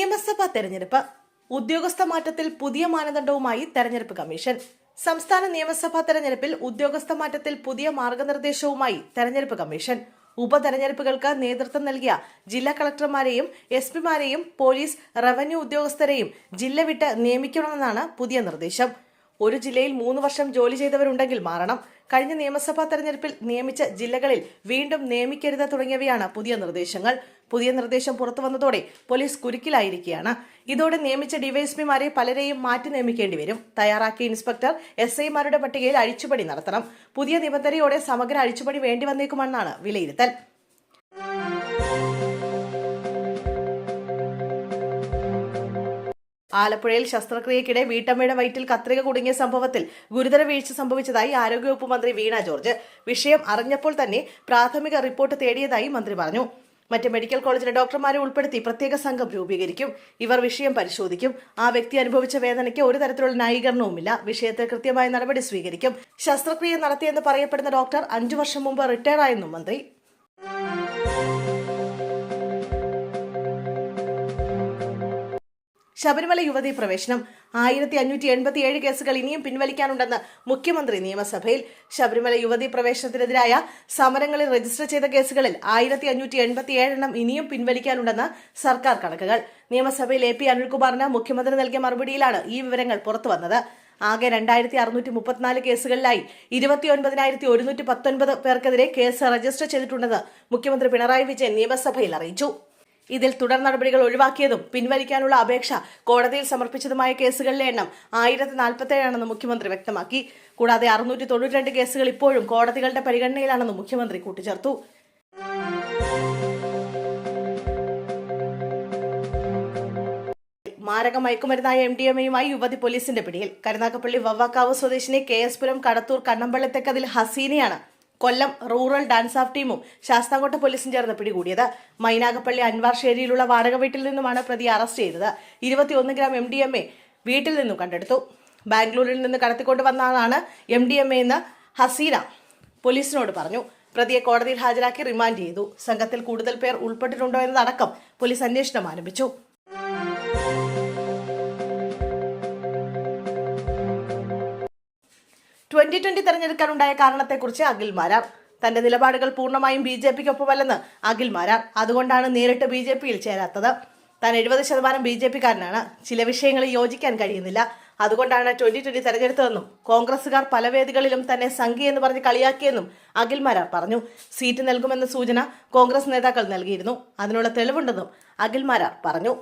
നിയമസഭാ തെരഞ്ഞെടുപ്പ് ഉദ്യോഗസ്ഥ മാറ്റത്തിൽ പുതിയ മാനദണ്ഡവുമായി തെരഞ്ഞെടുപ്പ് കമ്മീഷൻ. സംസ്ഥാന നിയമസഭാ തെരഞ്ഞെടുപ്പിൽ ഉദ്യോഗസ്ഥ മാറ്റത്തിൽ പുതിയ മാർഗനിർദ്ദേശവുമായി തെരഞ്ഞെടുപ്പ് കമ്മീഷൻ. ഉപതെരഞ്ഞെടുപ്പുകൾക്ക് നേതൃത്വം നൽകിയ ജില്ലാ കളക്ടർമാരെയും എസ് പിമാരെയും പോലീസ് റവന്യൂ ഉദ്യോഗസ്ഥരെയും ജില്ല വിട്ട് നിയമിക്കണമെന്നാണ് പുതിയ നിർദ്ദേശം. ഒരു ജില്ലയിൽ മൂന്ന് വർഷം ജോലി ചെയ്തവരുണ്ടെങ്കിൽ മാറണം. കഴിഞ്ഞ നിയമസഭാ തെരഞ്ഞെടുപ്പിൽ നിയമിച്ച ജില്ലകളിൽ വീണ്ടും നിയമിക്കരുത് തുടങ്ങിയവയാണ് പുതിയ നിർദ്ദേശങ്ങൾ. പുതിയ നിർദ്ദേശം പുറത്തു വന്നതോടെ പോലീസ് കുരുക്കിലായിരിക്കുകയാണ്. ഇതോടെ നിയമിച്ച ഡിവൈഎസ്പിമാരെ പലരെയും മാറ്റി നിയമിക്കേണ്ടി വരും. തയ്യാറാക്കിയ ഇൻസ്പെക്ടർ എസ് ഐമാരുടെ പട്ടികയിൽ അഴിച്ചുപണി നടത്തണം. പുതിയ നിബന്ധനയോടെ സമഗ്ര അഴിച്ചുപണി വേണ്ടി വന്നേക്കുമെന്നാണ് വിലയിരുത്തൽ. ആലപ്പുഴയിൽ ശസ്ത്രക്രിയക്കിടെ വീട്ടമ്മയുടെ വയറ്റിൽ കത്രിക കുടുങ്ങിയ സംഭവത്തിൽ ഗുരുതര വീഴ്ച സംഭവിച്ചതായി ആരോഗ്യവകുപ്പ് മന്ത്രി വീണ ജോർജ്. വിഷയം അറിഞ്ഞപ്പോൾ തന്നെ പ്രാഥമിക റിപ്പോർട്ട് തേടിയതായി മന്ത്രി പറഞ്ഞു. മറ്റ് മെഡിക്കൽ കോളേജിലെ ഡോക്ടർമാരെ ഉൾപ്പെടുത്തി പ്രത്യേക സംഘം രൂപീകരിക്കും. ഇവർ വിഷയം പരിശോധിക്കും. ആ വ്യക്തി അനുഭവിച്ച വേദനയ്ക്ക് ഒരു തരത്തിലുള്ള ന്യായീകരണവുമില്ല. വിഷയത്തിൽ കൃത്യമായ നടപടി സ്വീകരിക്കും. ശസ്ത്രക്രിയ നടത്തിയെന്ന് പറയപ്പെടുന്ന ഡോക്ടർ അഞ്ചു വർഷം മുമ്പ് റിട്ടയർ ആയെന്നും മന്ത്രി ശബരിമല യുവതി പ്രവേശനം. ആയിരത്തി അഞ്ഞൂറ്റി എൺപത്തി ഏഴ് കേസുകൾ ഇനിയും പിൻവലിക്കാനുണ്ടെന്ന് മുഖ്യമന്ത്രി നിയമസഭയിൽ ശബരിമല യുവതി പ്രവേശനത്തിനെതിരായ സമരങ്ങളിൽ രജിസ്റ്റർ ചെയ്ത കേസുകളിൽ ആയിരത്തി അഞ്ഞൂറ്റി എൺപത്തി ഏഴെണ്ണം ഇനിയും പിൻവലിക്കാനുണ്ടെന്ന് സർക്കാർ കണക്കുകൾ. നിയമസഭയിൽ എ പി അനിൽകുമാറിന് മുഖ്യമന്ത്രി നൽകിയ മറുപടിയിലാണ് ഈ വിവരങ്ങൾ പുറത്തുവന്നത്. ആകെ രണ്ടായിരത്തി അറുന്നൂറ്റി മുപ്പത്തിനാല് കേസുകളിലായി ഇരുപത്തിയൊൻപതിനായിരത്തി ഒരുന്നൂറ്റി പത്തൊൻപത് പേർക്കെതിരെ കേസ് രജിസ്റ്റർ ചെയ്തിട്ടുണ്ടെന്ന് മുഖ്യമന്ത്രി പിണറായി വിജയൻ നിയമസഭയിൽ അറിയിച്ചു. ഇതിൽ തുടർ നടപടികൾ ഒഴിവാക്കിയതും പിൻവലിക്കാനുള്ള അപേക്ഷ കോടതിയിൽ സമർപ്പിച്ചതുമായ കേസുകളിലെ എണ്ണം ആയിരത്തി നാൽപ്പത്തേഴാണെന്ന് മുഖ്യമന്ത്രി വ്യക്തമാക്കി. കൂടാതെ അറുന്നൂറ്റി തൊണ്ണൂറ്റിരണ്ട് കേസുകൾ ഇപ്പോഴും കോടതികളുടെ പരിഗണനയിലാണെന്ന് മുഖ്യമന്ത്രി കൂട്ടിച്ചേർത്തു. മാരക മയക്കുമരുന്നായ എം ഡി എം എയുമായി യുവതി പോലീസിന്റെ പിടിയിൽ. കരുനാഗപ്പള്ളി വവ്വാക്കാവ് സ്വദേശിനി കെ എസ് പുരം കടത്തൂർ കണ്ണമ്പള്ളത്തെക്കതിൽ ഹസീനയാണ് കൊല്ലം റൂറൽ ഡാൻസ് ഓഫ് ടീമും ശാസ്താംകോട്ട പോലീസും ചേർന്ന് പിടികൂടിയത്. മൈനാഗപ്പള്ളി അൻവാർ ഷേരിയിലുള്ള വാടക വീട്ടിൽ നിന്നുമാണ് പ്രതി അറസ്റ്റ് ചെയ്തത്. ഇരുപത്തിയൊന്ന് gram M D M A വീട്ടിൽ നിന്നും കണ്ടെടുത്തു. ബാംഗ്ലൂരിൽ നിന്ന് കടത്തിക്കൊണ്ട് വന്നതാണ് എം ഡി എം എ എന്ന് ഹസീന പോലീസിനോട് പറഞ്ഞു. പ്രതിയെ കോടതിയിൽ ഹാജരാക്കി റിമാൻഡ് ചെയ്തു. സംഘത്തിൽ കൂടുതൽ പേർ ഉൾപ്പെട്ടിട്ടുണ്ടോ എന്നതടക്കം പോലീസ് അന്വേഷണം ആരംഭിച്ചു. ട്വന്റി ട്വന്റി തെരഞ്ഞെടുക്കാനുണ്ടായ കാരണത്തെക്കുറിച്ച് അഖിൽ മാരാർ. തന്റെ നിലപാടുകൾ പൂർണമായും ബി ജെ പിക്കൊപ്പമല്ലെന്ന് അഖിൽ മാരാർ. അതുകൊണ്ടാണ് നേരിട്ട് ബി ജെ പിയിൽ ചേരാത്തത്. താൻ എഴുപത് ശതമാനം ബി ജെ പിക്കാരനാണ്. ചില വിഷയങ്ങളിൽ യോജിക്കാൻ കഴിയുന്നില്ല. അതുകൊണ്ടാണ് ട്വന്റി ട്വന്റി തെരഞ്ഞെടുത്തതെന്നും കോൺഗ്രസുകാർ പല വേദികളിലും തന്നെ സംഘി എന്ന് പറഞ്ഞ് കളിയാക്കിയെന്നും അഖിൽ മാരാർ പറഞ്ഞു. സീറ്റ് നൽകുമെന്ന സൂചന കോൺഗ്രസ് നേതാക്കൾ നൽകിയിരുന്നു. അതിനുള്ള തെളിവുണ്ടെന്നും അഖിൽ മാരാർ പറഞ്ഞു.